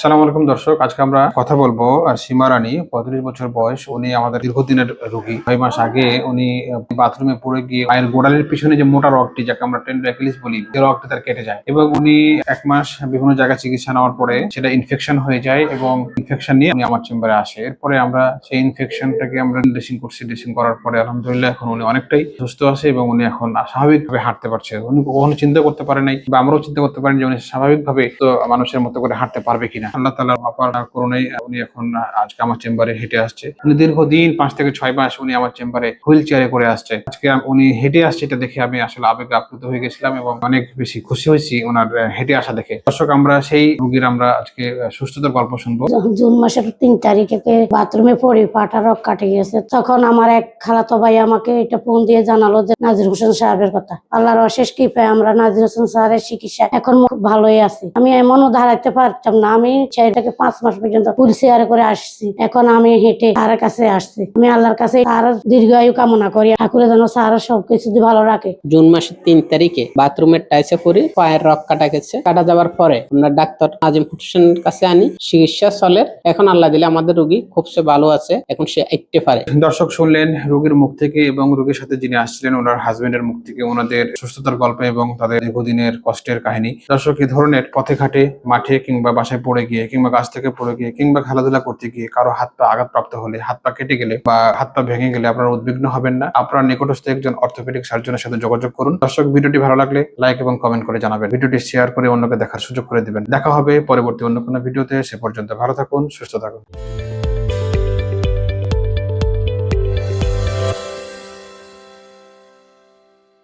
আসসালামু আলাইকুম দর্শক, আজকে আমরা কথা বলব আর সীমা রানী, পঁয়ত্রিশ বছর বয়স, উনি আমাদের দীর্ঘদিনের রোগী। ছয় মাস আগে উনি বাথরুমে পড়ে গিয়ে পায়ের গোড়ালির পিছনে যে মোটা রগটি, যাকে আমরা টেন্ডাকিলিস বলি সেই রগটি তার কেটে যায় এবং উনি এক মাস বিভিন্ন জায়গায় চিকিৎসা নেওয়ার পরে সেটা ইনফেকশন হয়ে যায় এবং ইনফেকশন নিয়ে উনি আমার চেম্বারে আসে। এরপরে আমরা সেই ইনফেকশনটাকে আমরা ড্রেসিং করছি ড্রেসিং করার পরে আলহামদুলিল্লাহ এখন উনি অনেকটাই সুস্থ আছে এবং উনি এখন স্বাভাবিকভাবে হাঁটতে পারছে। উনি কখনো চিন্তা করতে পারে নাই বা আমরাও চিন্তা করতে পারিনি যে উনি স্বাভাবিকভাবে তো মানুষের মতো করে হাঁটতে পারবে কিনা। আল্লাহ তালা অপার করোনায় উনি এখন আজকে আমার চেম্বারে হেঁটে আসছে। উনি দীর্ঘদিন পাঁচ থেকে ছয় মাস উনি আমার চেম্বারে হুইল চেয়ারে করে আসছে। আজকে উনি হেঁটে আসছে এটা দেখে আমি আসলে আবেগে আপ্লুত হয়ে গেছিলাম এবং অনেক বেশি খুশি হয়েছি ওনার হেঁটে আসা দেখে। দর্শক, আমরা সেই রুগীর আমরা আজকে সুস্থতার গল্প শুনব। জুন মাসের তিন তারিখে বাথরুমে পড়ি, পাটা রক কাটে গেছে তখন আমার এক খালাতো ভাই আমাকে এটা ফোন দিয়ে জানালো যে, নাজির হোসেন সাহেবের কথা। আল্লাহর অশেষ কৃপায় আমরা নাজির হোসেন সাহেবের চিকিৎসা এখন ভালোই আছি। আমি এমনও দাঁড়াইতে পারতাম না। আমি ছেলেটাকে পাঁচ মাস পর্যন্ত হুইল চেয়ারে করে আসছি। এখন আমি হেঁটে তার কাছে আসছি। আমি আল্লাহর কাছে তার দীর্ঘায়ু কামনা করি। ঠাকুরে যেন স্যার সবকিছু ভালো রাখে। জুন মাসের তিন তারিখে বাথরুমের টাইসে পড়ি পায়ের রক কাটা গেছে। কাটা যাওয়ার পরে আমরা ডাক্তার আজিম হোসেনের কাছে আনি। চিকিৎসা চলে। এখন আল্লাহ দিলে আমাদের রোগী খুব সে ভালো আছে। এখন সে একটে পারে। দর্শক শুনলেন রোগীর মুখ থেকে এবং রোগীর সাথে যিনি আসছিলেন ওনার হাজবেন্ডের মুখ থেকে ওনাদের সুস্থতার গল্প এবং তাদের দীর্ঘদিনের কষ্টের কাহিনী। দর্শক এই ধরনের পথে ঘাটে মাঠে কিংবা বাসায় পড়ে গিয়ে কিংবা গাছ থেকে পড়ে গিয়ে কিংবা খেলাধুলা করতে গিয়ে কারও হাত পা আঘাতপ্রাপ্ত হলে, হাত পা কেটে গেলে বা হাত পা ভেঙে গেলে আপনারা উদ্বিগ্ন হবেন না। আপনার নিকটস্থ একজন অর্থোপেডিক সার্জনের সাথে যোগাযোগ করুন। দর্শক, ভিডিওটি ভালো লাগলে লাইক এবং কমেন্ট করে জানাবেন। ভিডিওটি শেয়ার করে অন্যকে দেখার সুযোগ করে দিবেন। দেখা হবে পরবর্তী অন্য কোনো ভিডিওতে। সে পর্যন্ত ভালো থাকুন, সুস্থ থাকুন।